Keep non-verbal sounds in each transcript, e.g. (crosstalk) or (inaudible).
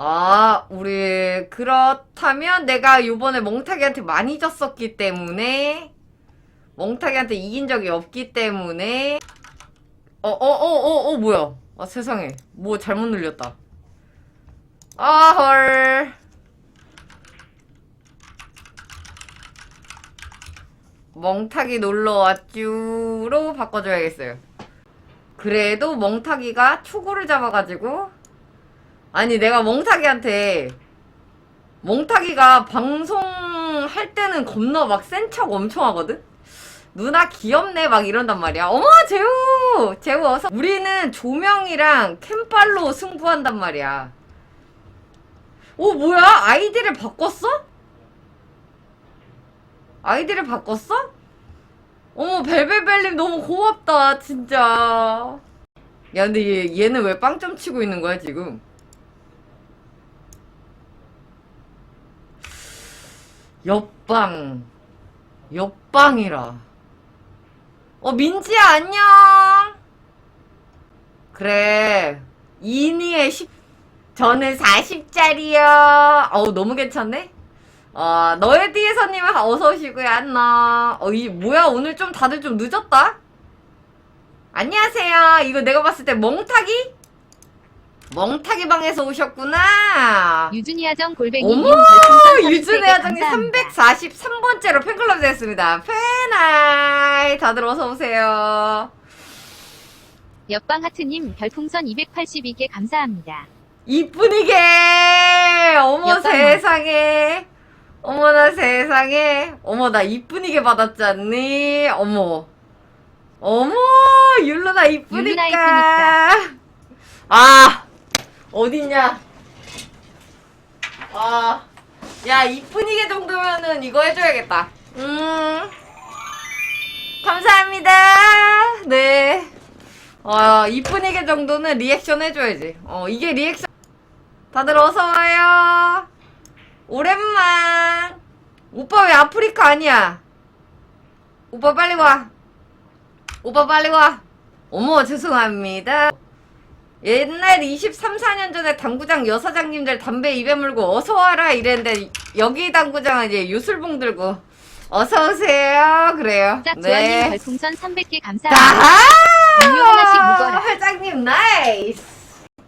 아, 우리 그렇다면 내가 요번에 멍타기한테 많이 졌었기 때문에 멍타기한테 이긴 적이 없기 때문에 어, 어, 어, 어, 어, 뭐야? 아, 세상에. 뭐 잘못 눌렸다. 아, 헐. 멍타기 놀러 왔쥬로 바꿔줘야겠어요. 그래도 멍타기가 초고를 잡아가지고 아니 내가 멍타기한테 멍타기가 방송할 때는 겁나 막 센 척 엄청 하거든? 누나 귀엽네 막 이런단 말이야 어머 재우 재우 어서 우리는 조명이랑 캠빨로 승부한단 말이야 오 뭐야 아이디를 바꿨어? 아이디를 바꿨어? 어머 벨벨벨님 너무 고맙다 진짜. 야 근데 얘, 얘는 왜 빵점 치고 있는 거야 지금? 옆방. 옆방이라. 어 민지야 안녕. 그래. 이니에 10 저는 40짜리요. 어우 너무 괜찮네 어 너의 뒤에서님 어서 오시고요 안녕 어 이 뭐야 오늘 좀 다들 좀 늦었다 안녕하세요 이거 내가 봤을 때 멍타기 멍타기 방에서 오셨구나 유준이 하정 골뱅이 어머 유준의 아정님 343번째로 팬클럽 됐습니다. 팬아이 다들 어서 오세요. 옆방 하트님 별풍선 282개 감사합니다. 이쁜이게 어머 옆방. 세상에 어머나 세상에 어머 나 이쁜이게 받았지 않니? 어머 어머 율루나 이쁘니까 율루나 아 어딨냐 아, 야, 이쁜이게 정도면은 이거 해줘야겠다. 음, 감사합니다. 네. 어, 이쁜이게 정도는 리액션 해줘야지. 어, 이게 리액션. 다들 어서와요. 오랜만. 오빠 왜 아프리카 아니야? 오빠 빨리 와. 오빠 빨리 와. 어머, 죄송합니다. 옛날 23, 4년 전에 당구장 여사장님들 담배 입에 물고 어서 와라 이랬는데 여기 당구장은 이제 유술봉 들고 어서 오세요 그래요. 짝 조아님 별풍선 300개 감사합니다. 아! 음료 하나씩 먹어라. 회장님 나이스.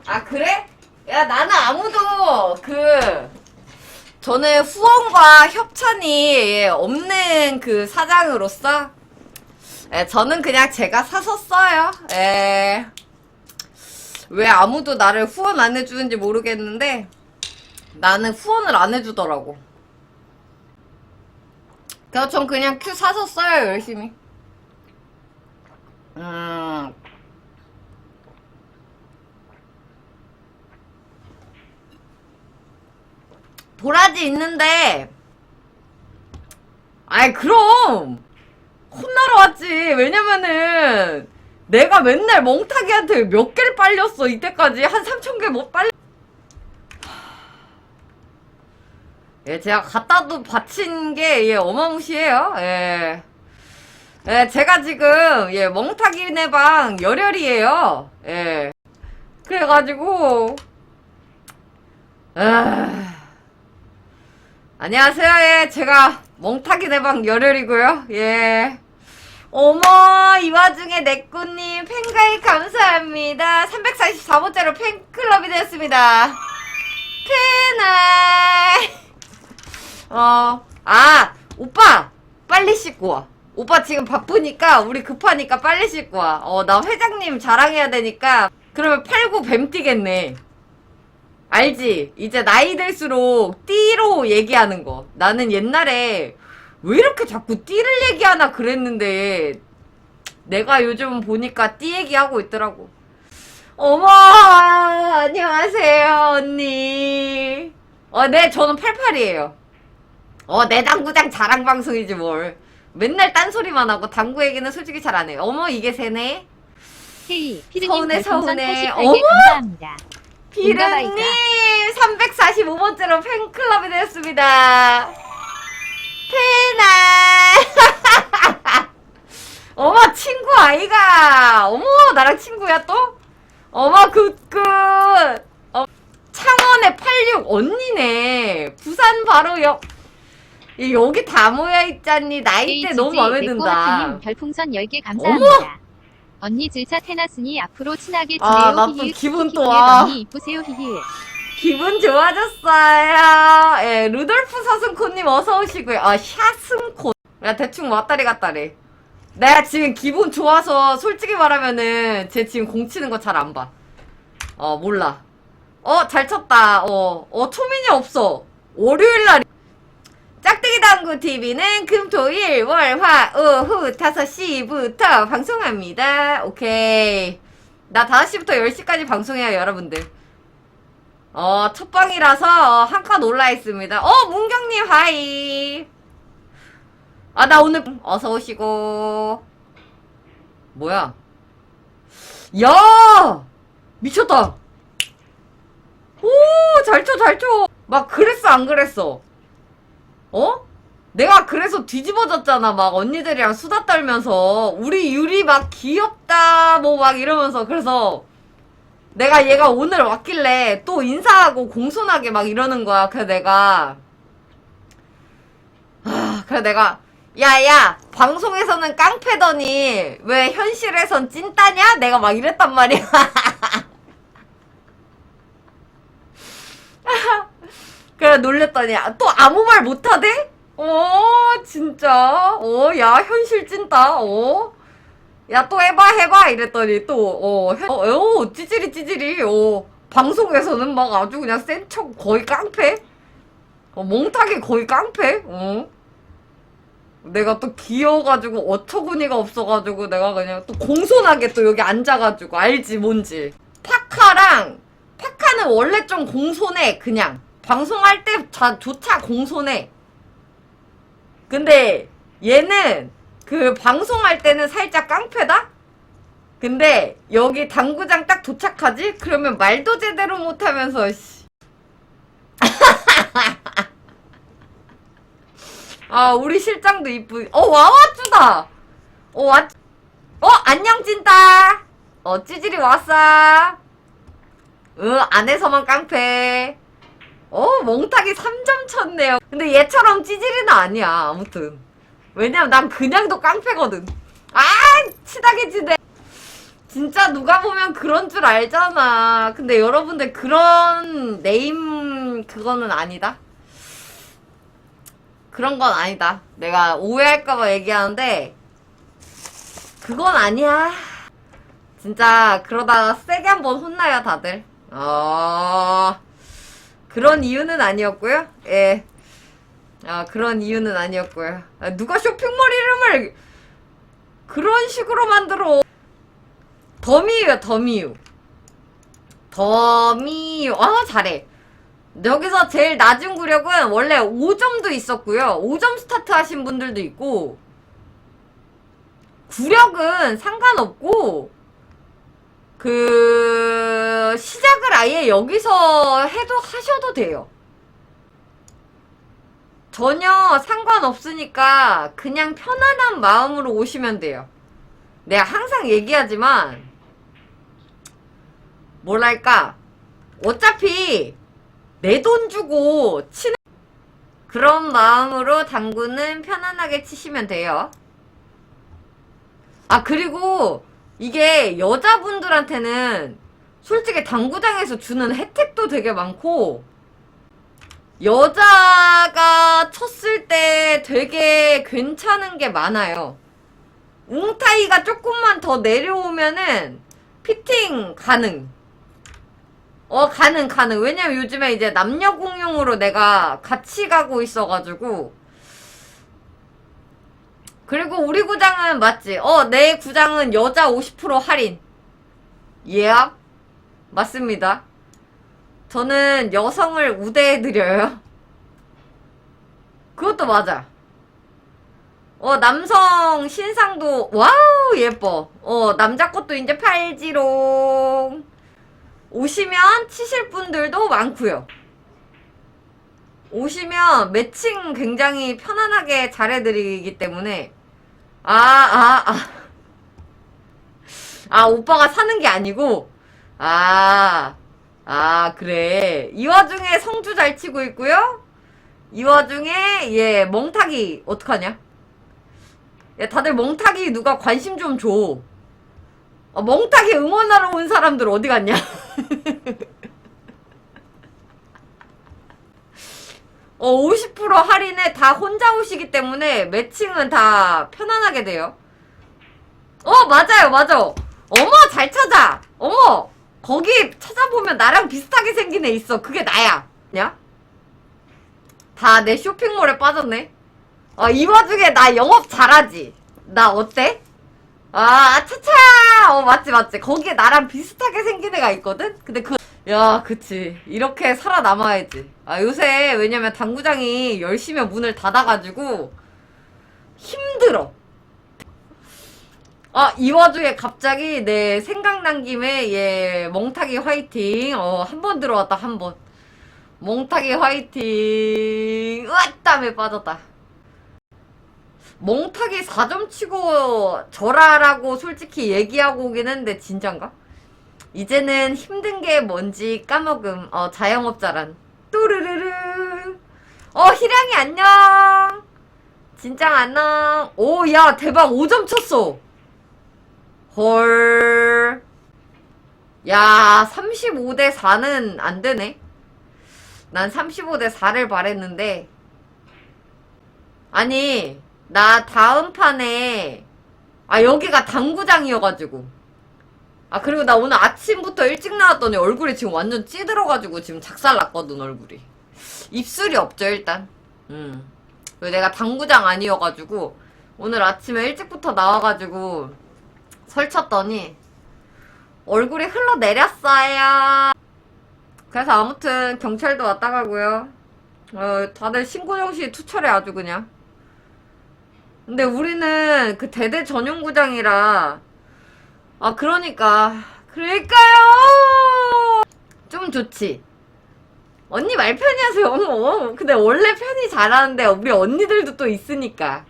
아 그래? 야 나는 아무도 그 저는 후원과 협찬이 없는 그 사장으로서 예, 저는 그냥 제가 사서 써요. 예. 왜 아무도 나를 후원 안 해주는지 모르겠는데 나는 후원을 안 해주더라고. 그래서 전 그냥 큐 사서 써요 열심히. 음. 도라지 있는데. 아이 그럼. 혼나러 왔지. 왜냐면은 내가 맨날 멍타기한테 몇 개를 빨렸어 이때까지. 한 3천 개못 빨려 예 제가 갖다도 바친 게 예, 어마무시해요. 예. 예 제가 지금 예 멍타기 내방 열혈이에요. 예. 그래가지고 아... 안녕하세요. 예, 제가 멍타기 내방 열혈이고요. 예. 어머, 이 와중에 내꾸님 팬가입 감사합니다. 344번째로 팬클럽이 되었습니다. 팬아이. 어, 아, 오빠, 빨리 씻고 와. 오빠 지금 바쁘니까, 우리 급하니까 빨리 씻고 와. 어, 나 회장님 자랑해야 되니까, 그러면 팔고 뱀 뛰겠네. 알지? 이제 나이 들수록 띠로 얘기하는 거. 나는 옛날에 왜 이렇게 자꾸 띠를 얘기하나 그랬는데 내가 요즘 보니까 띠 얘기하고 있더라고. 어머, 안녕하세요, 언니. 어, 네, 저는 88이에요. 어, 내 당구장 자랑 방송이지 뭘. 맨날 딴소리만 하고 당구 얘기는 솔직히 잘 안 해요. 어머, 이게 새네. K 피디님 서운해, 서운해. 88개 어머! 감사합니다. 비르님 345번째로 팬클럽이 되었습니다. 팬아 (laughs) 어머 친구 아이가. 어머 나랑 친구야 또? 어머 굿굿. 어, 창원의 86 언니네. 부산 바로 옆 이, 여기 다 모여 있잖니. 나이대 너무 마음에 든다. 님 별풍선 10개 감사합니다. 언니 질차 해놨으니 앞으로 친하게 지내요. 아, 나또 히히. 기분. 또 와. 언니 이쁘세요. 히히. 기분 좋아졌어요 예 루돌프 서승코님 어서 오시고요 아 샤승코 야 대충 왔다리 갔다리 내가 지금 기분 좋아서 솔직히 말하면은 쟤 지금 공 치는 거 잘 안 봐. 어, 몰라. 어, 잘 쳤다. 어, 어, 초민이 없어. 월요일 날. 짝대기 당구 TV는 금, 토, 일, 월, 화, 오후 5시부터 방송합니다. 오케이. 나 5시부터 10시까지 방송해요, 여러분들. 어, 첫 방이라서 한 칸 올라 있습니다. 어, 문경님, 하이. 아, 나 오늘, 어서 오시고. 뭐야? 야! 미쳤다! 오, 잘 쳐, 잘 쳐! 막, 그랬어, 안 그랬어? 어? 내가 그래서 뒤집어졌잖아. 막, 언니들이랑 수다 떨면서. 우리 유리 막 귀엽다, 뭐, 막 이러면서. 그래서, 내가 얘가 오늘 왔길래 또 인사하고 공손하게 막 이러는 거야. 그래서 내가, 아, 그래 내가 야야 방송에서는 깡패더니 왜 현실에선 찐따냐? 내가 막 이랬단 말이야. (laughs) 그래 놀랬더니 아, 또 아무 말 못하대? 어 진짜? 어 야 현실 찐따 어. 야 또 해봐 해봐! 이랬더니 또어 어, 어, 찌질이 찌질이 어. 방송에서는 막 아주 그냥 센 척 거의 깡패? 어 몽타기 거의 깡패? 어? 내가 또 귀여워가지고 어처구니가 없어가지고 내가 그냥 또 공손하게 또 여기 앉아가지고 알지 뭔지. 파카랑 파카는 원래 좀 공손해 그냥. 방송할 때조차 공손해 근데 얘는 그 방송할 때는 살짝 깡패다? 근데 여기 당구장 딱 도착하지? 그러면 말도 제대로 못하면서 씨. (laughs) 아 우리 실장도 이쁘 어 와와쭈다 어 와. 어 안녕 찐따 어 찌질이 왔어 응 안에서만 깡패 어 몽타기 3점 쳤네요. 근데 얘처럼 찌질이는 아니야 아무튼. 왜냐면 난 그냥도 깡패거든. 아 치다게 지네. 진짜 누가 보면 그런 줄 알잖아. 근데 여러분들 그런 네임 그거는 아니다. 그런 건 아니다. 내가 오해할까봐 얘기하는데, 그건 아니야. 진짜, 그러다가 세게 한번 혼나요, 다들. 어, 그런 이유는 아니었고요. 예. 아, 그런 이유는 아니었고요. 아, 누가 쇼핑몰 이름을 그런 식으로 만들어. 더미유야, 더미유. 더미유. 아, 잘해. 여기서 제일 낮은 구력은 원래 5점도 있었고요. 5점 스타트 하신 분들도 있고, 구력은 상관없고, 그, 시작을 아예 여기서 해도 하셔도 돼요. 전혀 상관없으니까 그냥 편안한 마음으로 오시면 돼요. 내가 항상 얘기하지만, 뭐랄까, 어차피 내 돈 주고 치는 그런 마음으로 당구는 편안하게 치시면 돼요. 아, 그리고 이게 여자분들한테는 솔직히 당구장에서 주는 혜택도 되게 많고, 여자가 쳤을 때 되게 괜찮은 게 많아요. 웅타이가 조금만 더 내려오면은 피팅 가능. 어, 가능, 가능. 왜냐면 요즘에 이제 남녀 공용으로 내가 같이 가고 있어가지고. 그리고 우리 구장은 맞지? 어, 내 구장은 여자 50% 할인. 예? 맞습니다. 저는 여성을 우대해드려요. 그것도 맞아. 어, 남성 신상도, 와우, 예뻐. 어, 남자 것도 이제 팔지롱. 오시면 치실 분들도 많고요. 오시면 매칭 굉장히 편안하게 잘해드리기 때문에 아, 아, 아. 아, 오빠가 사는 게 아니고, 아, 아, 그래. 이 와중에 성주 잘 치고 있고요. 이 와중에, 예, 멍타기, 어떡하냐? 야, 다들 멍타기 누가 관심 좀 줘. 어, 멍타기 응원하러 온 사람들 어디 갔냐? (laughs) 어, 50% 할인에 다 혼자 오시기 때문에 매칭은 다 편안하게 돼요. 어, 맞아요, 맞아. 어머, 잘 찾아. 어머, 거기 찾아보면 나랑 비슷하게 생긴 애 있어. 그게 나야. 냐? 다내 쇼핑몰에 빠졌네. 어, 이 와중에 나 영업 잘하지? 나 어때? 아, 차차! 어, 맞지, 맞지. 거기에 나랑 비슷하게 생긴 애가 있거든? 근데 그, 야, 그치. 이렇게 살아남아야지. 아, 요새, 왜냐면 당구장이 열심히 문을 닫아가지고, 힘들어. 아, 이 와중에 갑자기 내 생각난 김에, 예, 멍타기 화이팅. 어, 한 번 들어왔다, 한 번. 멍타기 화이팅. 으앗땀에 빠졌다. 멍타기 4점 치고 절하라고 솔직히 얘기하고 오긴 했는데 진짠가? 이제는 힘든 게 뭔지 까먹음. 어, 자영업자란. 또르르르. 어, 희량이 안녕. 진짱 안녕. 오, 야, 대박. 5점 쳤어. 헐. 야, 35대 4는 안 되네. 난 35대 4를 바랬는데. 아니, 나 다음 판에, 아, 여기가 당구장이어가지고. 아, 그리고 나 오늘 아침부터 일찍 나왔더니 얼굴이 지금 완전 찌들어가지고 지금 작살 났거든, 얼굴이. 입술이 없죠, 일단. 음. 내가 당구장 아니어가지고, 오늘 아침에 일찍부터 나와가지고, 설쳤더니, 얼굴이 흘러내렸어요. 그래서 아무튼 경찰도 왔다 가고요. 어, 다들 신고 정신이 투철해 아주 그냥. 근데 우리는 그 대대 전용구장이라 아 그러니까 그러니까요. 좀 좋지. 언니 말 편히 하세요. 근데 원래 편히 잘하는데 우리 언니들도 또 있으니까.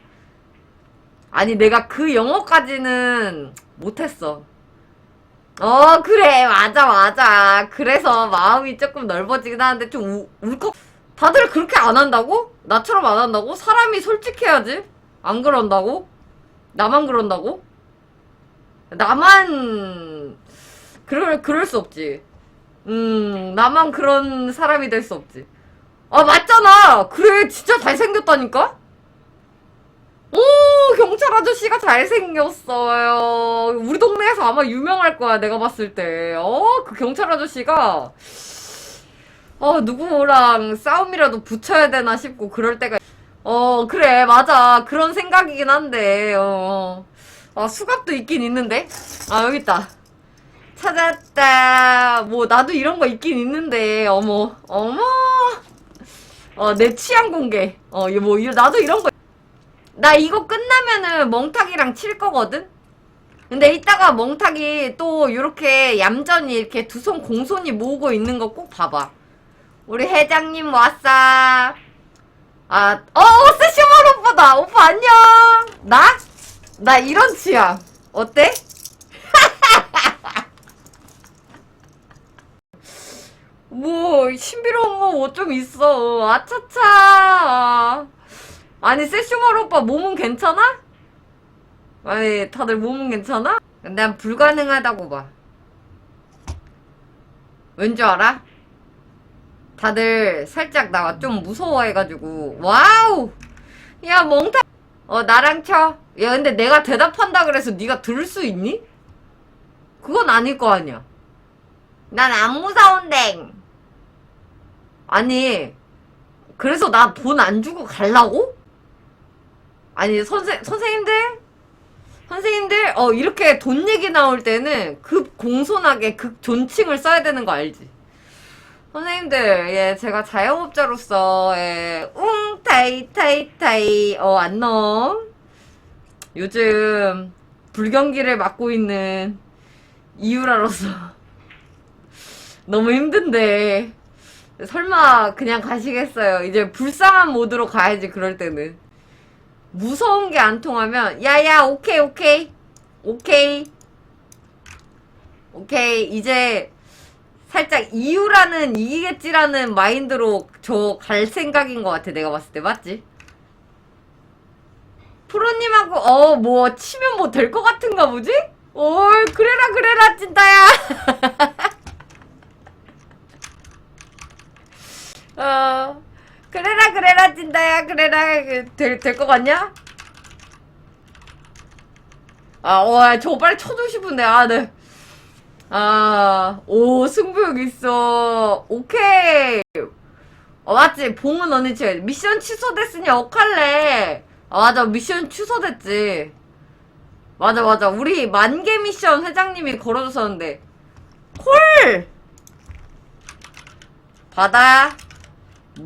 아니 내가 그 영어까지는 못했어. 어, 그래. 맞아, 맞아. 그래서 마음이 조금 넓어지긴 하는데 좀 우, 울컥. 다들 그렇게 안 한다고? 나처럼 안 한다고? 사람이 솔직해야지. 안 그런다고? 나만 그런다고? 나만, 그럴, 그럴 수 없지. 음, 나만 그런 사람이 될 수 없지. 아, 맞잖아! 그래, 진짜 잘생겼다니까? 오, 경찰 아저씨가 잘생겼어요. 우리 동네에서 아마 유명할 거야, 내가 봤을 때. 어, 그 경찰 아저씨가, 어, 누구랑 싸움이라도 붙여야 되나 싶고, 그럴 때가, 어, 그래, 맞아. 그런 생각이긴 한데, 어. 아, 수갑도 있긴 있는데? 아, 여기 있다. 찾았다. 뭐, 나도 이런 거 있긴 있는데, 어머, 어머. 어, 내 취향 공개. 어, 뭐, 이거 나도 이런 거. 나 이거 끝나면은 멍탁이랑 칠 거거든? 근데 이따가 멍탁이 또 요렇게 얌전히 이렇게 두 손 공손히 모으고 있는 거 꼭 봐봐. 우리 회장님 왔어. 아, 어, 세슈만 오빠다. 오빠 안녕. 나? 나 이런 취향. 어때? (laughs) 뭐, 신비로운 거 뭐 좀 있어. 아차차. 아니, 세슈마르 오빠 몸은 괜찮아? 아니, 다들 몸은 괜찮아? 난 불가능하다고 봐. 왠 줄 알아? 다들 살짝 나 좀 무서워해가지고, 와우! 야, 멍타! 어, 나랑 쳐. 야, 근데 내가 대답한다 그래서 네가 들을 수 있니? 그건 아닐 거 아니야. 난 안 무서운데. 아니, 그래서 나 돈 안 주고 갈라고? 아니 선생 선생님들? 선생님들? 어 이렇게 돈 얘기 나올 때는 급 공손하게 극 존칭을 써야 되는 거 알지? 선생님들 예 제가 자영업자로서 예웅 타이 타이 타이 어 안녕 요즘 불경기를 맡고 있는 이유라로서 (laughs) 너무 힘든데 설마 그냥 가시겠어요? 이제 불쌍한 모드로 가야지 그럴 때는 무서운 게 안 통하면 야야 오케이 오케이. 오케이. 오케이. 이제 살짝 이유라는 이기겠지라는 마인드로 저 갈 생각인 것 같아 내가 봤을 때. 맞지? 프로님하고 어 뭐 치면 뭐 될 것 같은가 보지? 올 그래라 그래라 찐따야. (laughs) 어 그래라 그래라 찐따야 그래라 될될 것 같냐? 아, 와, 저거 빨리 쳐주고 싶은데, 아, 네. 아, 오, 승부욕 있어. 오케이. 어, 맞지? 봉은 언니 치 미션 취소됐으니 억할래. 아, 맞아. 미션 취소됐지. 맞아, 맞아. 우리 만개 미션 회장님이 걸어줬었는데. 콜! 받아.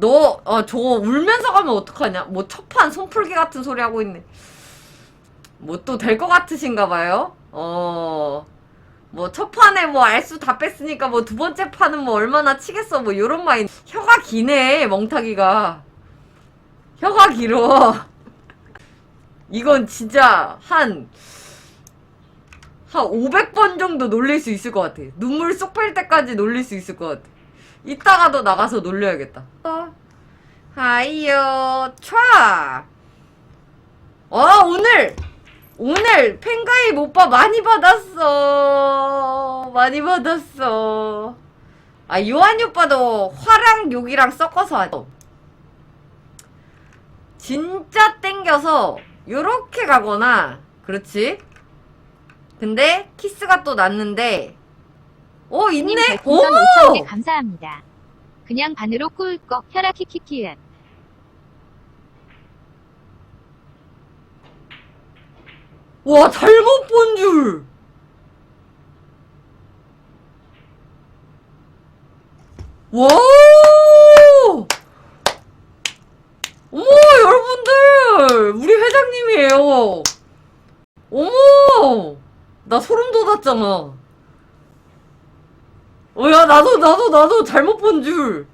너, 어, 저거 울면서 가면 어떡하냐? 뭐, 첫판 손풀기 같은 소리 하고 있네. 뭐 또 될 것 같으신가 봐요? 어. 뭐 첫 판에 뭐 알수 다 뺐으니까 뭐 두 번째 판은 뭐 얼마나 치겠어 뭐 요런 마인 혀가 기네 멍타기가 혀가 길어 (laughs) 이건 진짜 한 한 500번 정도 놀릴 수 있을 것 같아 눈물 쏙 뺄 때까지 놀릴 수 있을 것 같아 이따가도 나가서 놀려야겠다 어. 하이요 촤 어 오늘 오늘 팬가입 오빠 많이 받았어. 많이 받았어. 아, 요한이 오빠도 화랑 욕이랑 섞어서 하죠. 진짜 땡겨서 요렇게 가거나, 그렇지? 근데 키스가 또 났는데, 오, 님 있네? 별풍선 오! 5,000개 감사합니다. 그냥 반으로 꿀꺽 혈압 키키키은. 와, 잘못 본 줄! 와! 어머, 여러분들! 우리 회장님이에요! 어머! 나 소름 돋았잖아. 나도, 나도, 나도 잘못 본 줄.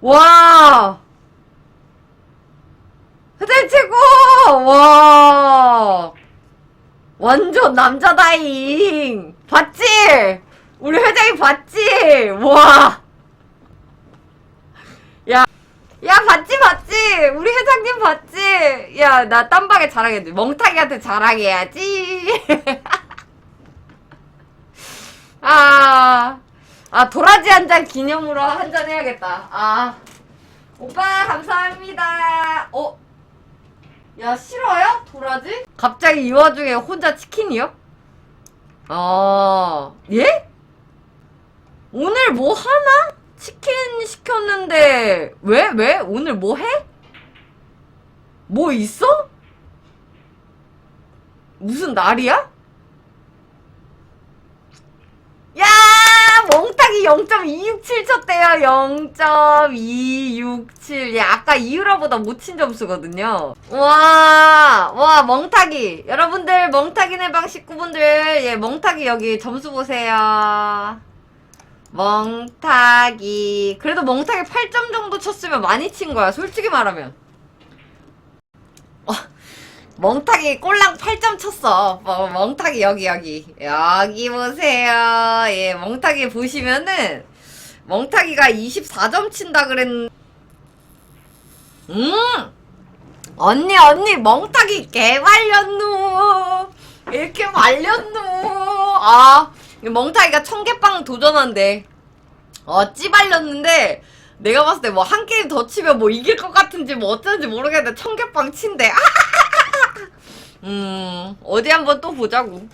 와! 회장님 최고! 와! 완전 남자다잉! 봤지? 우리 회장님 봤지? 와! 야, 야, 봤지, 봤지? 우리 회장님 봤지? 야, 나 딴방에 자랑해야지. 멍타기한테 자랑해야지. (laughs) 아, 아, 도라지 한 잔 기념으로 한 잔 해야겠다. 아. 오빠, 감사합니다. 어? 야, 싫어요? 도라지? 갑자기 이 와중에 혼자 치킨이요? 아, 예? 오늘 뭐 하나? 치킨 시켰는데, 왜, 왜? 오늘 뭐 해? 뭐 있어? 무슨 날이야? 야, 몽타기 0.267 쳤대요. 0.267. 야, 아까 이유라보다 못 친 점수거든요. 와, 와, 멍타기. 여러분들, 멍타기네 방 식구분들, 예, 멍타기 여기 점수 보세요. 멍타기. 그래도 멍타기 8점 정도 쳤으면 많이 친 거야, 솔직히 말하면. 어, 멍타기 꼴랑 8점 쳤어. 어, 멍타기 여기 여기 여기 보세요. 예, 멍타기 보시면은 멍타기가 24점 친다 그랬. 음, 언니 언니 멍타기 개 말렸누. 이렇게 말렸누. 아, 이 멍타기가 청계빵 도전한대. 어, 찌발렸는데. 내가 봤을 때 뭐 한 게임 더 치면 뭐 이길 것 같은지 뭐 어쩐지 모르겠는데 청계빵 친대. 아! (laughs) 음, 어디 한번 또 보자고.